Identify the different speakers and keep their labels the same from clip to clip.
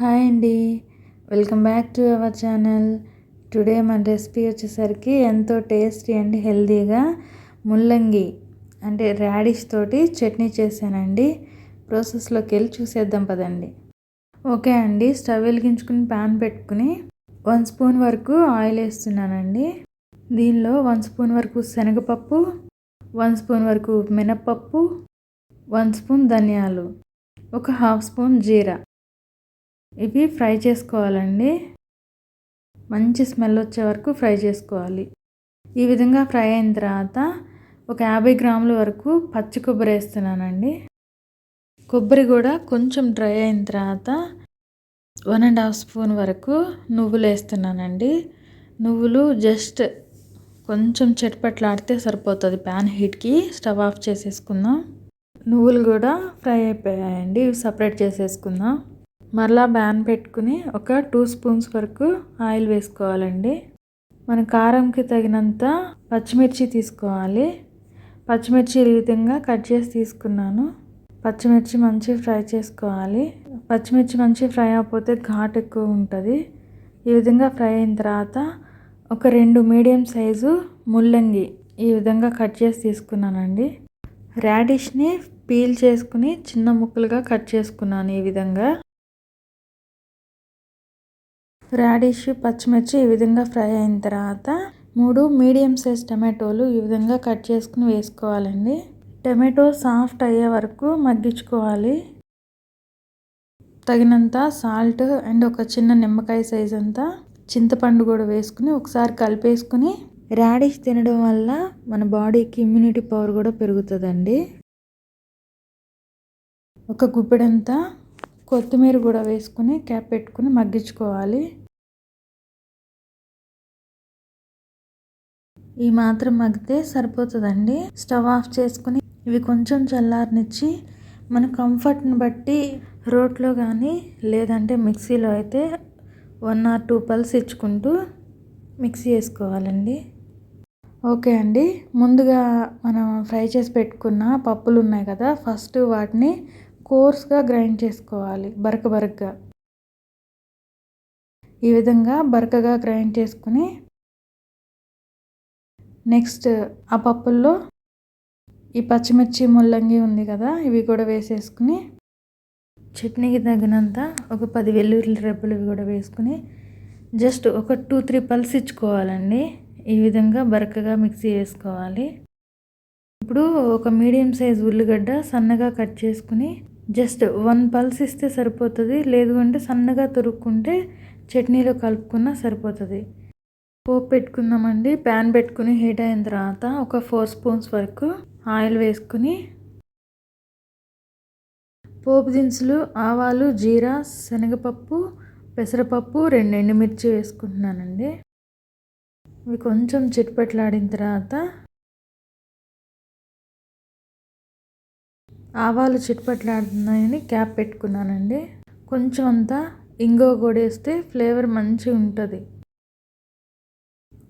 Speaker 1: Hi అండి. Welcome back to our channel. Today మన recipe వచ్చేసరికి ఎంతో టేస్టీ అండ్ హెల్దీగా ముల్లంగి అంటే రాడిష్ తోటి చట్నీ చేశానండి. ప్రాసెస్లోకి వెళ్ళి చూసేద్దాం పదండి. ఓకే అండి స్టవ్ వెలిగించుకుని ప్యాన్ పెట్టుకుని వన్ స్పూన్ వరకు ఆయిల్ వేస్తున్నానండి. దీనిలో వన్ స్పూన్ వరకు శనగపప్పు వన్ స్పూన్ వరకు మినప్పప్పు వన్ స్పూన్ ధనియాలు ఒక హాఫ్ స్పూన్ జీరా. ఇవి ఫ్రై చేసుకోవాలండి. మంచి స్మెల్ వచ్చే వరకు ఫ్రై చేసుకోవాలి. ఈ విధంగా ఫ్రై అయిన తర్వాత ఒక యాభై గ్రాముల వరకు పచ్చి కొబ్బరి వేస్తున్నానండి. కొబ్బరి కూడా కొంచెం డ్రై అయిన తర్వాత వన్ అండ్ హాఫ్ స్పూన్ వరకు నువ్వులు వేస్తున్నానండి. నువ్వులు జస్ట్ కొంచెం చెట్పట్లాడితే సరిపోతుంది ప్యాన్ హీట్కి. స్టవ్ ఆఫ్ చేసేసుకుందాం. నువ్వులు కూడా ఫ్రై అయిపోయాయండి. సపరేట్ చేసేసుకుందాం. మరలా బ్యాన్ పెట్టుకుని ఒక టూ స్పూన్స్ వరకు ఆయిల్ వేసుకోవాలండి. మన కారంకి తగినంత పచ్చిమిర్చి తీసుకోవాలి. పచ్చిమిర్చి ఈ విధంగా కట్ చేసి తీసుకున్నాను. పచ్చిమిర్చి మంచి ఫ్రై చేసుకోవాలి. పచ్చిమిర్చి మంచి ఫ్రై అయిపోతే ఘాట్ ఎక్కువ ఉంటుంది. ఈ విధంగా ఫ్రై అయిన తర్వాత ఒక రెండు మీడియం సైజు ముల్లంగి ఈ విధంగా కట్ చేసి తీసుకున్నానండి. రాడిష్ని పీల్ చేసుకుని చిన్న ముక్కలుగా కట్ చేసుకున్నాను ఈ విధంగా. రాడిష్ పచ్చిమిర్చి ఈ విధంగా ఫ్రై అయిన తర్వాత మూడు మీడియం సైజ్ టమాటోలు ఈ విధంగా కట్ చేసుకుని వేసుకోవాలండి. టమాటో సాఫ్ట్ అయ్యే వరకు మగ్గించుకోవాలి. తగినంత సాల్ట్ అండ్ ఒక చిన్న నిమ్మకాయ సైజ్ అంతా చింతపండు కూడా వేసుకుని ఒకసారి కలిపేసుకుని రాడిష్ తినడం వల్ల మన బాడీకి ఇమ్యూనిటీ పవర్ కూడా పెరుగుతుందండి. ఒక గుప్పెడంతా కొత్తిమీర కూడా వేసుకుని క్యాప్ పెట్టుకుని మగ్గించుకోవాలి. ఈ మాత్రం మగ్గితే సరిపోతుందండి. స్టవ్ ఆఫ్ చేసుకుని ఇవి కొంచెం చల్లారనిచ్చి మన కంఫర్ట్ని బట్టి రోట్లో కానీ లేదంటే మిక్సీలో అయితే వన్ ఆర్ టూ పల్స్ ఇచ్చుకుంటూ మిక్సీ వేసుకోవాలండి. ఓకే అండి. ముందుగా మనం ఫ్రై చేసి పెట్టుకున్న పప్పులు ఉన్నాయి కదా ఫస్ట్ వాటిని కోర్స్గా గ్రైండ్ చేసుకోవాలి బరక బరకగా. ఈ విధంగా బరకగా గ్రైండ్ చేసుకుని నెక్స్ట్ ఆ పప్పుల్లో ఈ పచ్చిమిర్చి ముల్లంగి ఉంది కదా ఇవి కూడా వేసేసుకుని చట్నీకి తగినంత ఒక పది వెల్లుల్లి రెబ్బలు ఇవి కూడా వేసుకుని జస్ట్ ఒక టూ త్రీ పల్స్ ఇచ్చుకోవాలండి. ఈ విధంగా బరకగా మిక్సీ వేసుకోవాలి. ఇప్పుడు ఒక మీడియం సైజ్ ఉల్లిగడ్డ సన్నగా కట్ చేసుకుని జస్ట్ వన్ పల్స్ ఇస్తే సరిపోతుంది లేదు అంటే సన్నగా తురుక్కుంటే చట్నీలో కలుపుకున్నా సరిపోతుంది. పోపు పెట్టుకుందామండి. ప్యాన్ పెట్టుకుని హీట్ అయిన తర్వాత ఒక ఫోర్ స్పూన్స్ వరకు ఆయిల్ వేసుకుని పోపు దినుసులు ఆవాలు జీరా శనగపప్పు పెసరపప్పు రెండు ఎండుమిర్చి వేసుకుంటున్నానండి. ఇవి కొంచెం చిట్పట్లాడిన తర్వాత ఆవాలు చిట్పట్లాడుతున్నాయని క్యాప్ పెట్టుకున్నానండి. కొంచెం అంతా ఇంగో కూడా వేస్తే ఫ్లేవర్ మంచిగా ఉంటుంది.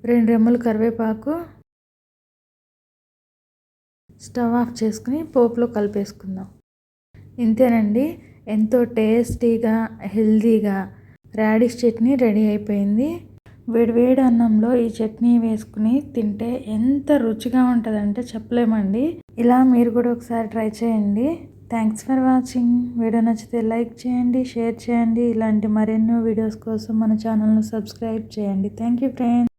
Speaker 1: రెండు రెమ్మలు కరివేపాకు స్టవ్ ఆఫ్ చేసుకుని పోపులో కలిపేసుకుందాం. ఇంతేనండి ఎంతో టేస్టీగా హెల్దీగా రాడిష్ చట్నీ రెడీ అయిపోయింది. వేడివేడి అన్నంలో ఈ చట్నీ వేసుకుని తింటే ఎంత రుచిగా ఉంటుందంటే చెప్పలేమండి. ఇలా మీరు కూడా ఒకసారి ట్రై చేయండి. థ్యాంక్స్ ఫర్ వాచింగ్ వీడియో నచ్చితే లైక్ చేయండి షేర్ చేయండి. ఇలాంటి మరెన్నో వీడియోస్ కోసం మన ఛానల్ను సబ్స్క్రైబ్ చేయండి. Thank you friends